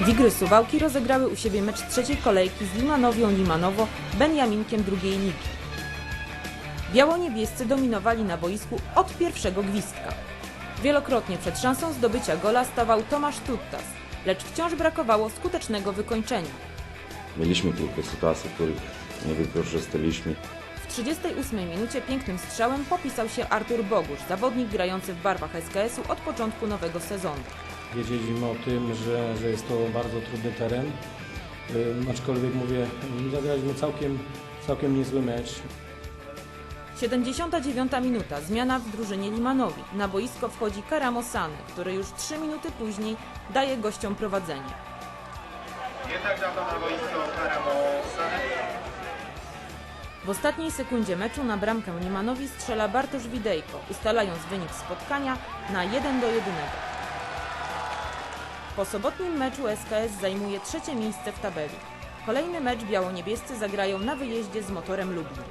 Wigry Suwałki rozegrały u siebie mecz trzeciej kolejki z Limanowią Limanowo Benjaminkiem drugiej ligi. Biało-niebiescy dominowali na boisku od pierwszego gwizdka. Wielokrotnie przed szansą zdobycia gola stawał Tomasz Tuttas, lecz wciąż brakowało skutecznego wykończenia. Mieliśmy kilka sytuacji, których nie wykorzystaliśmy. W 38 minucie pięknym strzałem popisał się Artur Bogusz, zawodnik grający w barwach SKS-u od początku nowego sezonu. Wiedzieliśmy o tym, że, że jest to bardzo trudny teren, aczkolwiek mówię, zagraliśmy całkiem, całkiem niezły mecz. 79 minuta, zmiana w drużynie Limanowi. Na boisko wchodzi Karamosany, który już 3 minuty później daje gościom prowadzenie. Jednak dawno na boisko Karamosa. W ostatniej sekundzie meczu na bramkę Limanowi strzela Bartosz Widejko, ustalając wynik spotkania na 1 do 1. Po sobotnim meczu SKS zajmuje trzecie miejsce w tabeli. Kolejny mecz biało-niebiescy zagrają na wyjeździe z motorem Lublin.